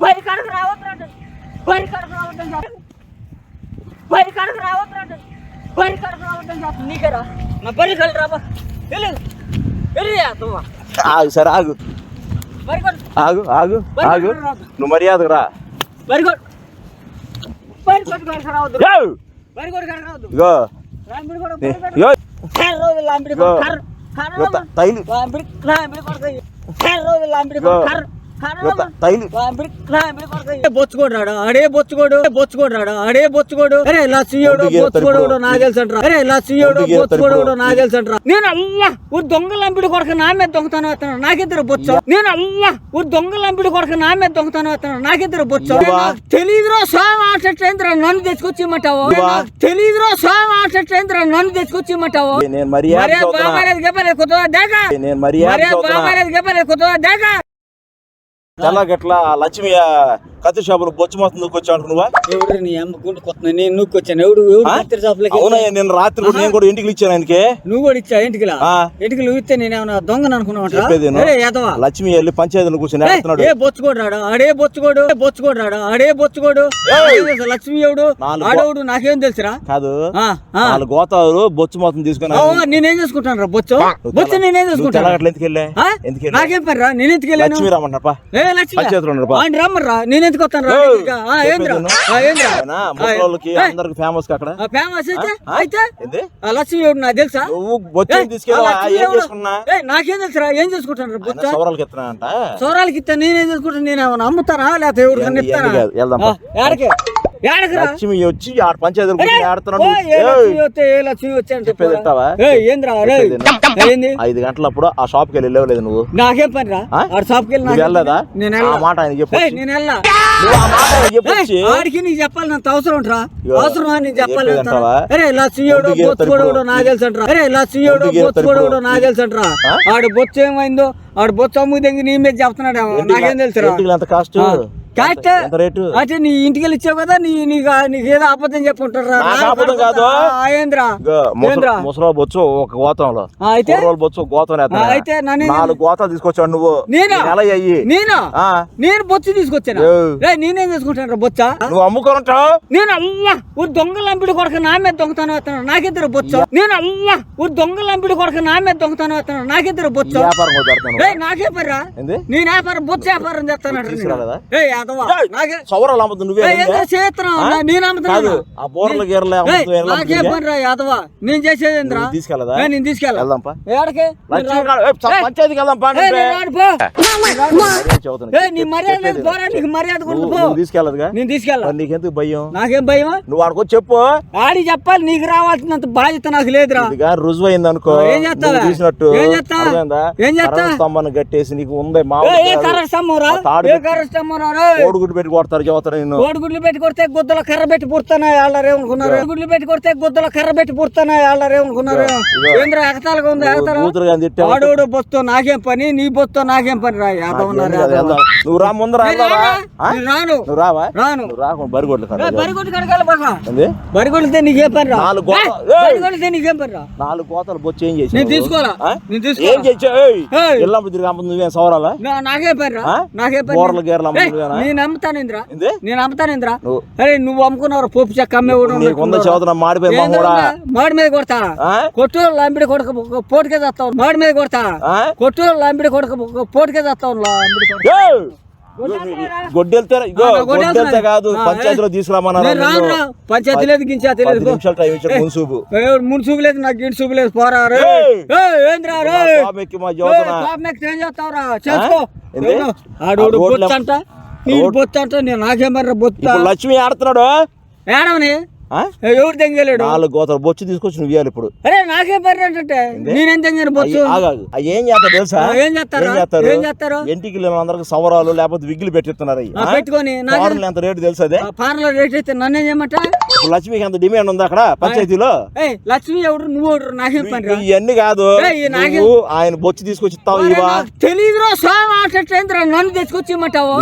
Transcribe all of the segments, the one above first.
బరి కడకు రావద్దు బరి కడకు రావద్దని చెప్పు బరి కడకు రావద్దు బరి కడకు రావద్దని చెప్పు నీకేరా నా బరి కళ్ళు రాబా వెళ్ళు వెళ్ళి అత్తమ్మ ఆగు సరే ఆగు బరి కొడు ఆగు ఆగు ఆగు నువ్వు మర్యాదకు రా బరి కొడు బరి కొడు కడకు రావద్దు ఏయ్! బరి కొడు కడకు రావద్దు ఇగో లాంబిడి కొడు నీ- బరి కొడు ఇగో కర్ర రోజు లాంబిడి ఇగో. కొడు కర్ర కర్ర ఇగో త- తైలి లాంబిడి లాంబిడి కొడుకు కర్ర రోజు లాంబిడి ఇగో. తైలి. బొచ్చుకోడు ఆడే బొచ్చుకోడు బొచ్చుకోడు ఆడే బొచ్చుకోడు. అరే లస్సీయోడు బొచ్చుకోడు తెలుసు అంటారా అరే లస్సీయోడు బొచ్చుకోడు అంటారా నేను అల్లా ఊరు దొంగ లంపిడి కొడుకు నా మీద దొంగతనం వస్తున్నాడు నాకిద్దరు బొచ్చు. నేను అల్లా ఊరు దొంగ లంపిడి కొడుకు నా మీద దొంగతనం వస్తున్నాడు నాకిద్దరు బొచ్చు. తెలీదురో స్వామి ఆటేంద్ర నన్ను తెచ్చుకొచ్చి ఇమ్మంటావు తెలీదురో స్వామి ఆటేంద్ర నన్ను తెచ్చుకొచ్చి ఇమ్మంటావు నేను మర్యాద. బాబాలేదు గెప్పలేదు కుదవ దాకా. నేను మర్యాద. బాబాలేదు గెప్పలేదు దాకా. తెల్లగట్ల లక్ష్మి కత్తి షాపులు బొచ్చు మొత్తం నువ్వు నువ్వా ఎవడు నీ అమ్మ గుండు కొత్త నేను నువ్వు వచ్చాను ఎవడు ఎవడు ఆ? కత్తిరి షాపులకి అవునయ్య నేను రాత్రి కూడా నేను కూడా ఇంటికి ఇచ్చాను ఆయనకి. నువ్వు కూడా ఇచ్చా ఇంటికిలా? ఆ. ఇంటికి ఇస్తే నేనేమన్నా దొంగను అనుకున్నావు చెప్పేది విను. ఎదవా లక్ష్మి వెళ్ళి పంచాయతీలో కూర్చొని ఆడుతున్నాడు ఏ బొచ్చుకోడు రాడు? ఆడే బొచ్చుకోడు ఏ బొచ్చుకోడు రాడు? ఆడే బొచ్చుకోడు లక్ష్మి ఎవడు? నాలుగు ఆడవుడు? నాకేం తెలుసురా? కాదు. ఆ, ఆ. వాళ్ళ గోతాలు బొచ్చు మొత్తం తీసుకొని ఓ, నేనేం చేసుకుంటాను రా బొచ్చు బొచ్చు నేనేం చేసుకుంటాను? తెల్లగట్ల ఎందుకు వెళ్ళా ఆ? ఎందుకు వెళ్ళా నాకేం పని రా నేను ఎందుకు వెళ్ళాను? లక్ష్మి రమ్మన్నప్ప ఏ లక్ష్మి పంచాయతీలో ఉన్నారు బా. ఆయన రమ్మరా నేను ఎందుకు వస్తాను అందరికి ఫేమస్ అక్కడ? ఫేమస్ అయితే? అయితే? లక్ష్మి నాకు తెలుసా? నాకేం తెలుసురా? ఏం చేసుకుంటాను సౌరాలకి ఎత్తున్నానంట సోరాలకి ఇస్తా నేనేం చేసుకుంటాను నేను అమ్ముతానా? లేకపోతే ఎవరు ఇవన్నీ- ఇవన్నీ రా? లక్ష్మి వచ్చి ఆడ కూర్చొని ఆడుతున్నాడు. రే. ఐదు గంటలప్పుడు ఆ షాప్కి వెళ్ళి వెళ్ళలేదు నువ్వు. నాకేం పని రా? వెళ్ళలేదా? నేను ఆ వెళ్ళా. మాట ఆయన చెప్పు నేను వెళ్ళా ఆడికి నీకు అవసరం అవసరమా చెప్పాలి చెప్పేది వింటావా? అరే బొచ్చుకోడు. నాకు తెలుసు అంటారా? అరే బొచ్చుకోడు. నాకు తెలుసు అంటారా? ఆడు బొచ్చు ఏమైందో ఆడు బొచ్చు అమ్ము దగ్గర నీ మీద చెప్తున్నాడు నాకేం తెలుసురా? అంటే నీ ఇంటికి వెళ్ళి ఇచ్చావు కదా నీ నీకు నీకు ఏదో అబద్ధం ఏంద్రా? ముసలో బొచ్చు ఒక గోతంలో. అయితే? బొచ్చు ఒక గోతం అయితే నాలుగు గోతాలు తీసుకొచ్చాడు నువ్వు. నేనా? అయ్యి. నేను? నేను బొచ్చు తీసుకొచ్చాను? నేనేం చేసుకుంటాను బొచ్చా? నువ్వు అమ్ముకుంటావు నేను అల్లా ఊరు దొంగ లంపిడి కొడుకు నా మీద దొంగతనం వస్తున్నాడు. నాకిద్దరు బొచ్చు? నేను అల్లా ఊరు దొంగ లంపిడి కొడుకు నా మీద దొంగతనం వస్తున్నాడు. నాకిద్దరు బొచ్చు? నాకే పర్రా నేను వ్యాపారం బొచ్చు వ్యాపారం చేస్తాను ఏ సౌరాలు అమ్ముతుంది నువ్వే? ఆ? నా- నేను అమ్ముతున్నాను కాదు ఆ బోర్ల గీరలే ఏయ్, అమ్ముతుంది ఎలా నాకే అమ్ముతుంది? పని రా యాదవా? నేను చేసేది ఏందిరా? తీసుకెళ్ళదా? ఏ, తీసుకెళ్ళా. వెళ్దాంపా. ఏడకే పంచాయతీకి ఏ. ఏ, నీకెందుకు భయం? నాకేం భయమా నువ్వు ఆడుకో చెప్పు. ఆడి చెప్పాలి నీకు రావాల్సినంత బాధ్యత నాకు లేదురా. ఇదిగా రుజువు అయింది అనుకో ఏం చేస్తావా? నువ్వు తీసినట్టు ఏం? ఏం చేస్తా? స్తంభాన్ని కట్టేసి నీకు ఉంది మా ఏ, ఏ ఏ పెట్టి- కర్ర స్తంభంరా రే? కోడిగుడ్డు పెట్టి కొడతారు చెబుతారు నేను కోడిగుడ్లు పెట్టి కొడితే గుద్దల కర్ర పెట్టి పుడతానా వాళ్ళరేమనుకున్నారు గుడ్లు పెట్టి కొడితే గుద్దల కర్ర పెట్టి పుడతానా ఇదిగో. ఏంద్ర ఎగతాలుగా ఉంది ఎగతాలు ఆడోడు బొత్తో నాకేం పని నీ బొత్తో నాకేం పని రా యాదవ్. నువ్వు రా వెళ్దావా? రానా? రావా? రాను. రాకుండా బరిగొడ్లు బరిగొడ్డు కడగాలి బాగా? బరిగొడ్లతో నీకేం పని రా? నాలుగు! బరిగొడ్లతో నీకేం పని రా? నాలుగు కోతలు బొచ్చి ఏం చేసి నేను తీసుకోవాలా? నేను తీసుకోవాలా? ఏం చేసావు అమ్మ నువ్వేం సవరాలా? నాకే పని రా? నాకే పని గీర్లు? నేను అమ్ముతానేంద్రా నేను అమ్ముతానేంద్రా అరే నువ్వు అమ్ముకున్నావు పోపు చెక్క అమ్మే నీకు ఉంద చదువుతున్నా మాడిపోయి మా కూడా. మాడి మీద కొడతా? కొట్టు లంబిడి కొడుకు పోటుకే చేస్తావు మాడి మీద కొడతా? కొట్టు లంబిడి కొడుకు పోటుకే చేస్తావు! గొడ్డెళ్తే కాదు పంచాయతీలో తీసుకురామన్నారు పంచాయతీ లేదు గించాయతీ లేదు. పో. నిమిషాలు టైం ఇచ్చారు మున్సూబు ఏయ్, ముడి చూపు లేదు నాకు గిడి చూపు లేదు. పోరా ఏంద్రా చేసుకో. ఏంది? నీ బొచ్చంట నేను నాకేమర్రా బొచ్చ ఇప్పుడు లక్ష్మి ఆడుతున్నాడు? ఏడవని? ఆ? ఎవరు తెంగలేడు నాలుగు గోతలు బొచ్చు తీసుకొచ్చి నువ్వు ఇవ్వాలి ఇప్పుడు. అరే నాకే పర్రె అంటే నేనేం తెంగాను బొచ్చు? ఏం చేస్తారు తెలుసా? ఏం చేస్తారా? ఏం చేస్తారు? ఏం చేస్తారు? ఇంటికి అందరికి సవరాలు లేకపోతే విగ్గులు పెట్టిస్తున్నారు? పెట్టుకొని ఎంత రేటు తెలుసా అదే? పార్లర్ రేట్ అయితే నన్నేం చేయమంట? లక్ష్మికి ఎంత డిమాండ్ ఉంది అక్కడ? పంచాయతీలో? లక్ష్మి ఎవడు? నువ్వు ఎవడు? నాకేం పని ఇవన్నీ కాదు. నువ్వు ఆయన బొచ్చు తీసుకొచ్చి ఇస్తావు ఇవా నాకు తెలీదురో స్వామి ఆటేంద్ర నన్ను తెచ్చుకొచ్చి ఇమ్మంటావు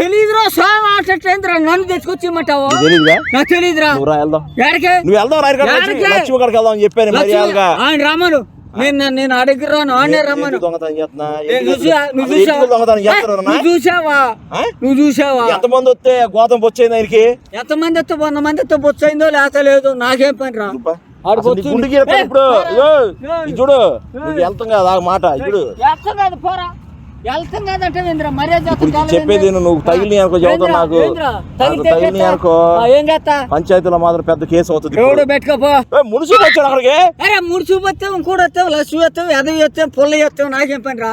తెలీదురో స్వామి ఆటేంద్ర నన్ను తెచ్చుకొచ్చి ఇమ్మంటావు తెలీదుగా నాకు తెలీదురా. నువ్వు వెళ్దాం. నువ్వు వెళ్దాం లక్ష్మి కాడికి వెళ్దాం అని చెప్పాను మర్యాదగా. ఆయన రామను నేను నేను అడిగి రాను ఆడే రమ్మను దొంగతనం చేస్తున్నా? దొంగతనం ఏ, చేస్తున్నారన్నా? నువ్వు చూసావా? నువ్వు చూసావా ఎంతమంది వస్తే గోతం వచ్చేది ఆయనకి ఎంతమంది ఎత్తు వంద మంది ఎత్తు బొచ్చైందో లేక లేదు నాకేం పని రా ఇప్పుడు చూడు నువ్వు వెళ్తాం కదా మాట ఇప్పుడు పోరా వెళ్తాం కాదంటే ఏంద్రా మర్యాద ఇప్పుడు చేస్తాను చెప్పేది నువ్వు తగిలి అనుకో చదువుతావు నాకు. తగిలి అనుకో. ఏం చేస్తా? పంచాయతీలో మాత్రం పెద్ద కేసు అవుతుంది ఎవడు. పెట్టుకోపో మున్సిపల్ వచ్చాడు అక్కడికి? అరే మూడు చూపు వస్తాం ఇంకోటి వస్తాం లక్ష్మి వస్తాం ఎదవి వస్తాం పుల్ల వస్తాం నాకేం పని రా?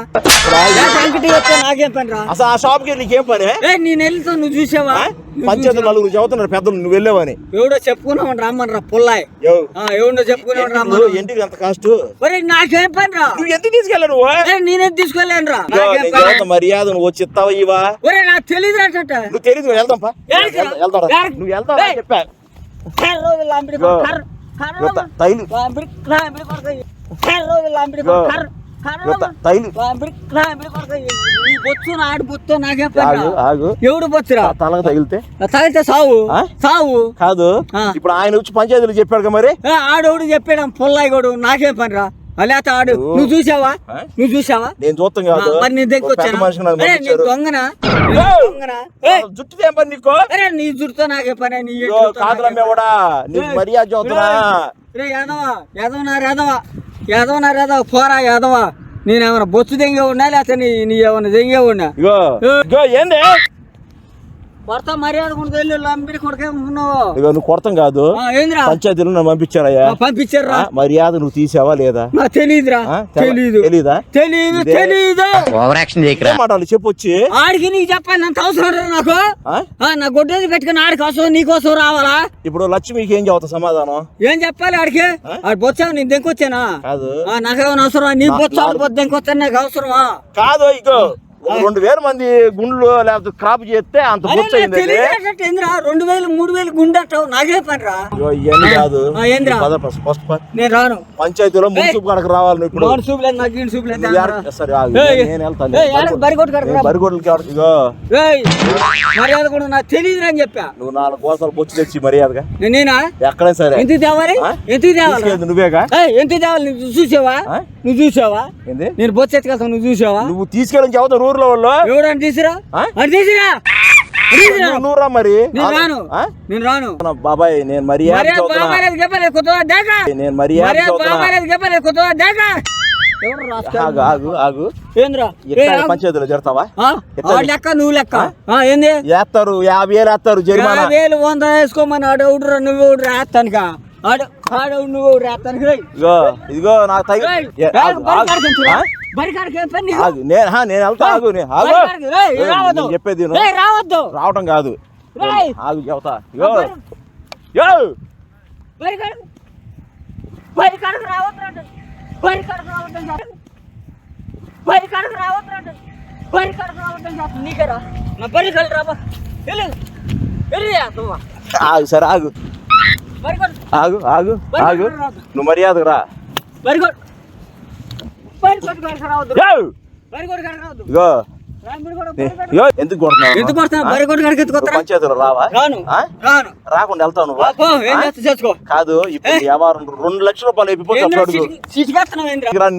నాకేం పని రా? అసలు ఆ షాప్కి నీకేం పని? నేను వెళ్తాను నువ్వు చూసావా? పంచాయతీ నలుగురు చదువుతున్నారు పెద్దలు నువ్వు వెళ్ళావని. ఎవడో చెప్పుకున్నావు రమ్మని రా పుల్లాయ్ ఎవడో చెప్పుకున్నావు రమ్మని ఇంటికి ఎంత కాస్ట్ నాకేం పని రా? నువ్వు ఎందుకు ఏ, నేనేం తీసుకోలేను రా? ఇగో, నాకేం నేను పని చదువుతా మర్యాద నువ్వు వచ్చి ఇస్తావా ఇవా నాకు తెలియదు రా నువ్వు తెలియదు వెళ్దాం రా? వెళ్దాం రా. నువ్వు వెళ్తావా. చెప్పా. తైలు. రా? ఎవడు బొచ్చురా? తలకు తగిలితే? తాగితే సావు? సావు. కాదు. ఇప్పుడు ఆయన వచ్చి పంచాయతీలు చెప్పాడు కదా మరి ఆడోడు చెప్పాడు పుల్లాయి గోడు నాకేం పని ఆడు. ఓ. నువ్వు చూసావా? నువ్వు చూసావా? నేను చూస్తాం కాదు. మరి నీ దగ్గర వచ్చాను. దొంగనా? దొంగనా! జుట్టు ఏం పని నీకో? అరే నీ జుట్టుతో నాకే పని నీ కాదురా నాకేం! మర్యాద రే యాదవా యాదవ నా యాదవ? యాదవ నా యాదవ? పోరా యాదవ. నేనేమన్నా బొచ్చు దెంగే ఉన్నా లేకపోతే నీ నీ ఏమన్నా దెంగే ఉన్నా? ఇగో ఏయ్! ఇగో ఏంది? భర్త మర్యాద నువ్వు కొడతాం కాదు. ఆ, ఏందిరా? పంచాయతీలు నన్ను పంపించారయ్యా. ఆ, పంపించారా మర్యాద నువ్వు తీసావా లేదా? నాకు తెలీదురా. తెలీదు. తెలీదా? తెలీదు మాట్లాడాలి చెప్పొచ్చి ఆడికి నీకు చెప్పాలి అంత అవసరం రా నాకు. నా గొడ్డేది పెట్టుకుని ఆడి కోసం నీ కోసం రావాలా? ఇప్పుడు లక్ష్మికి ఏం చదువుతా సమాధానం? ఏం చెప్పాలి ఆడికి? ఆడు బొచ్చావు నేను దెంకొచ్చానా? కాదు. నాకేమైనా అవసరమా? నీ నా- బొచ్చాడు నాలుగు- బొద్దు దెంకొచ్చాను నాకు అవసరమా? కాదు ఇగో. ఒక రెండు వేల మంది గుండ్లు లేకపోతే క్రాప్ చేస్తే అంత బొచ్చు ఏందిరా? రెండు వేలు మూడు వేలు గుండెట్టావు నాకే పని రా కాదు. ఫస్ట్. నేను రాను. పంచాయతీలో మున్సిపల్ కడకు రావాలి ఇప్పుడు. సరే నేను- వెళ్తాను. బరిగొడ్లకి మర్యాద కూడా నాకు తెలియదు అని చెప్పా. నువ్వు నాలుగు కోసాలు బొచ్చు తెచ్చి మర్యాదగా. నేను- ఎక్కడైనా సరే. ఎంత తేవాలి? ఎంత తేవాలి? నువ్వేగా? ఎంత తేవాలి? నువ్వు చూసావా? నువ్వు చూసావా? నేను బొచ్చెత్తుకెళ్తాను నువ్వు చూసావా? నువ్వు తీసుకెళ్ళని చదువుతారు ఊర్లో వాళ్ళు? తీసురా? తీసురా. నువ్వు- నువ్వు రా మరి? నేను రాను? నేను రాను. బాబాయ్ నేను మర్యాద నేను మర్యాద ఎవరు రాస్తా ఆగు ఆగు ఆగు. ఏంద్రా? ఏ, ఎట్లా ఆగు. పంచాయతీలో లెక్క నువ్వు లెక్క. ఆ, ఏంది? వేస్తారు యాభై వేలు వేస్తారు జరిమానా? వేలు వంద వేసుకోమని ఆడు నువ్వు ఆడు ఆడు నువ్వు. ఇగో ఇదిగో నాకు తగి నేను వెళ్తా ఆగు నేను చెప్పేది రావద్దు. రావటం కాదు. ఆగు చెబుతా యో. ఆగు సరే ఆగు. ఆగు ఆగు. ఆగు. నువ్వు మర్యాదకు రా. బరి కాడికి బరి కాడికి రావద్దు యో బరి కాడికి రావద్దు ఇగో ఎందుకు కొడుతున్నావు? రావా? రాను. ఆ? రాను. రాకుండా వెళ్తావు నువ్వు. కాదు ఇప్పుడు వ్యవహారం రెండు లక్షల రూపాయలు అయిపోతే అప్పుడు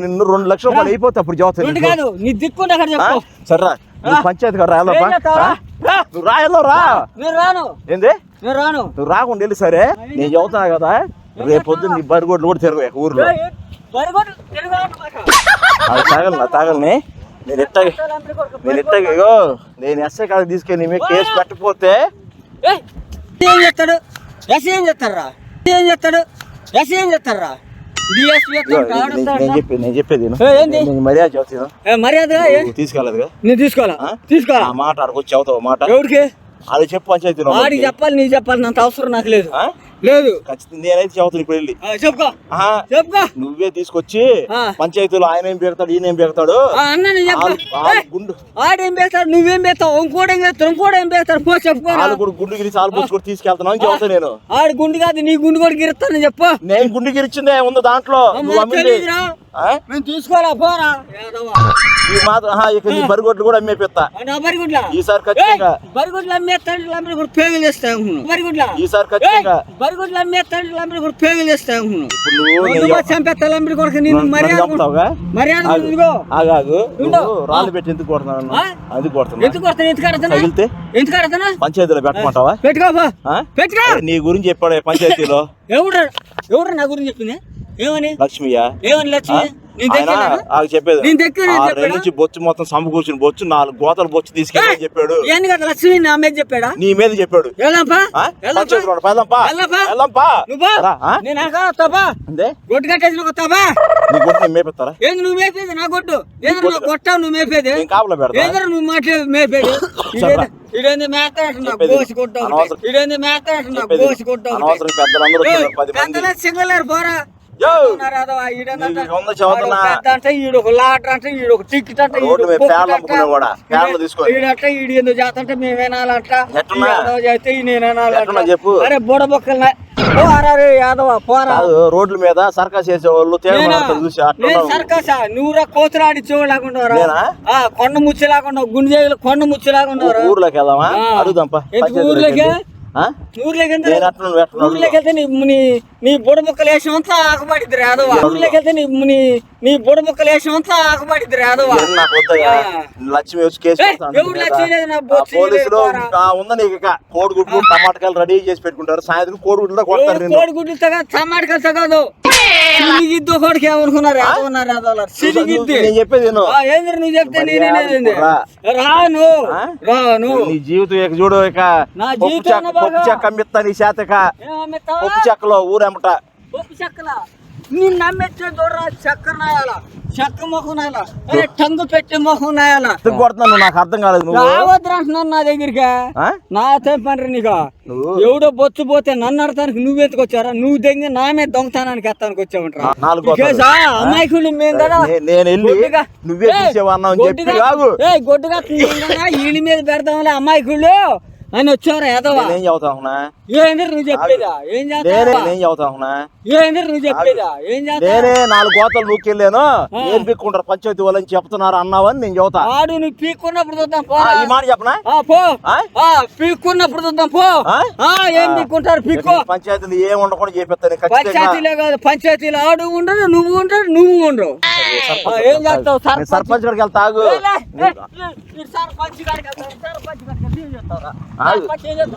నిన్ను రెండు లక్షల రూపాయలు అయిపోతే అప్పుడు చదువుతాను రెండు కాదు నీ దిక్కుంటే అక్కడ చెప్పు సరే నువ్వు పంచాయతీ కదా చేస్తావురా? రా. నువ్వు రాను. ఏంది? రాను. నువ్వు రాకుండా వెళ్ళి సరే. నేను చదువుతున్నా కదా. రేపొద్దు నీ బరిగొడ్లు కూడా తిరగ ఊర్లో. అది తాగలి నా తాగలని నేను కొడుకు, నేను ఎట్టగా ఇగో నేను ఎస్ఐ కాడికి తీసుకెళ్ళి మీద కేసు పెట్టకపోతే ఏయ్, ఏం చేస్తాడు? ఎస్ ఏం చేస్తారా ఏం చేస్తాడు? ఎస్ ఏం చేస్తారా నేను- నేను చెప్పి నేను చెప్పేది మర్యాద చెబుతాను. మర్యాదగా ఏ? నువ్వు తీసుకెళ్ళదుగా. నేను తీసుకోవాలా? మాట అక్కడికి చెబుతావు మాట. ఎవరికి అది చెప్పు పంచాయతీలో. ఆడికి చెప్పాలి నీ చెప్పాలి అంత అవసరం నాకు లేదు? లేదు. ఖచ్చితంగా నేనైతే చెబుతాను ఇప్పుడు వెళ్ళి. చెప్పుకో. చెప్పుకో. నువ్వే తీసుకొచ్చి. పంచాయతీలో ఆయన ఏం పెడతాడు ఈయన ఏం పెడతాడు? ఆలు- ఆలు గుండు. ఆడేం పెడతాడు నువ్వేం పెడతావు? ఇంకోటి ఏం పెడతాడు ఇంకోటి ఏం పెడతాడు? పో కూడా గుండు గిరి చాలు పుచ్చుకొని తీసుకెళ్తున్నావు అని నేను. ఆడి గుండు కాదు నీ గుండు కూడా గిరుస్తాను చెప్పు. నేను గుండు గిరిచిందే ఉంది దాంట్లో? నువ్వు అమ్మింది? మేము తీసుకోవాలా పోరా. ఈ మాత్రం ఇక నీ బరిగొడ్లు కూడా అమ్మేపిస్తా. బరిగుడ్ల? ఈసారి ఖచ్చితంగా బరిగుడ్లు అమ్మేస్తాడు లంబడి కూడా పేగులు వేస్తాను బరిగుడ్ల? ఈసారి ఖచ్చితంగా బరిగుడ్లు అమ్మేస్తాడు లంబడి కూడా పేగులు ఇప్పుడు నువ్వు నేను చెప్- చంపేస్తా లంబడి కొడుకు నేను మర్యాద? మర్యాద ఆగాగు రాళ్ళు పెట్టి ఎందుకు కొడుతున్నావు ఆ? అందుకు కొడుతున్నా ఎందుకు కొడతాను ఎందుకు కడతానా తగిలితే? ఎందుకు కడతానా పంచాయతీలో పెట్టమంటావా? పెట్టుకో పో. ఆ? పెట్టుకో. నీ గురించి చెప్పాడు పంచాయతీలో? ఎవడు ఎవడు నా గురించి చెప్పింది? ఏమని? లక్ష్మియ్య. ఏమని? లక్ష్మి ఆకు చెప్పేది? రెండు నుంచి బొచ్చు మొత్తం సమకూర్చుని బొచ్చు నాలుగు గోతలు బొచ్చు తీసుకెళ్ళి చెప్పాడు. లక్ష్మి నా మీద చెప్పాడా? నీ మీద చెప్పాడు. మేపిస్తారా? ఏంది నువ్వు మేపేది? నా గొడ్డు. ఏంది నువ్వు కొట్టావు? నువ్వు మేపేది? కాపలా పెడతా. నువ్వు మాట్లాడేది? మేపేది. ఇదేంది? చెప్పేది. గోసి కొట్టావు. ఇదేంది చెప్పేది. గోసి కొట్టావు పెద్దలందరూ సింగలేరు పోరా. యో! ఉన్నారు అదవా, ఈడేందంట, నీకు వంద చదువుతున్నా. ఆడొక పెద్ద అంటే ఈడు ఒక లాటర్ అంటే. ఈడు ఒక టికెట్ అంటే. ఈడంట ఈడు ఎందుకు చేస్తంటే చెప్పు. అరే రోడ్ల మీద సర్కస్ చేసే వాళ్ళు తేగ నేనా? మాడతారు చూసి అట్లా నేను ఉన్నావు. సర్కసా? నువ్వురా కోతులాడి చూడలేకుండా నేనా? కొండ ముచ్చేలాకుండా గుండెలు కొండ ముచ్చేలాకుండా ఊ- ఊర్లోకి వెళ్దామా? పంచాయతీలోకి ఊర్లోకి? నీ నీ నీ బుడ ముక్కలు వేసం అంతా రాదవా నీ నీ నీ బుడ ముక్కలు వేసం అంతా రాదవా. లక్ష్మి వచ్చి కేసు ఉందా నీకు ఇక? కోడిగుడ్లు టమాటకాయలు రెడీ చేసి పెట్టుకుంటారు. సాయంత్రం కోడిగుడ్లు కొడతారు నిన్ను. కోడి గుడ్లు తగ టమాటకాలు తగదు సిరిగిద్దు. ఒకటికి ఏమనుకున్నారు? ఏమన్నారు సిరిగిద్ది. నేను చెప్పేది ఏందిరా నువ్వు చెప్తే రా. రాను? రాను. నీ జీవితం ఇక చూడు ఇక. నా పప్పు జీవితం చెక్క అమ్మిస్తా నీ చేతక ఏమమ్మిస్తావా? పప్పు చెక్కలో ఊరెమ్మట పప్పు చెక్కల? నిన్ను నమ్మెచ్చే చూడరా చక్కెర నాయాల? చెక్క మొహం నాయాల? అరే టంగు పెట్టి మొహం నాయాల? నువ్వు? నాకు అర్థం కాలేదు నువ్వు. నా దగ్గరికి? నా పని నీకు? ఎవడో బొచ్చు పోతే నన్ను అడతానికి నువ్వు ఎందుకు వచ్చారా నువ్వు దెంగి నా మీద దొంగతనానికి ఎత్తానికి వచ్చావంటరా? అమాయకులు మేము కదా. నేను వెళ్ళి నువ్వే గొడ్డుగా- ఈయన మీద పెడతాంలే అమాయకులు. అని వచ్చారా ఎదవా నేనేం చదువుతా ఉన్నా ఏంది నువ్వు చెప్పేదా? ఏం నేనే చేస్తావా? నేను చదువుతా ఉన్నా ఏంది నువ్వు చెప్పేదా? ఏం చేస్తావా? నేనే నాలుగు కోతలు నూకెళ్ళాను ఏం పిక్కుంటారు? పంచాయతీ వాళ్ళని చెప్తున్నారు అన్నావని నేను చదువుతా. ఆడు నువ్వు పీక్కున్నప్పుడు చూద్దాం పో. ఈ మాట చెప్పనా? పో. పీక్కున్నప్పుడు చూద్దాం పో. ఏం పీక్కుంటారు? పీక్కో. పంచాయతీలు ఏం ఉండకుండా ఖచ్చితంగా పంచాయతీలో కాదు పంచాయతీలో ఆడు ఉండడు నువ్వు ఉండడు నువ్వు ఉండవు. ఏం చేస్తావు? సర్పంచ్ గారికి వెళ్తా ఆగు. ఏలే, ఏ, ఏ, ఈ సర్పంచ్ వెళ్తావు, సర్పంచ్ గాడికి వెళ్తావు, ఏం చేస్తావురా? ఆగు. సర్పంచ్ ఏం చేస్తావు?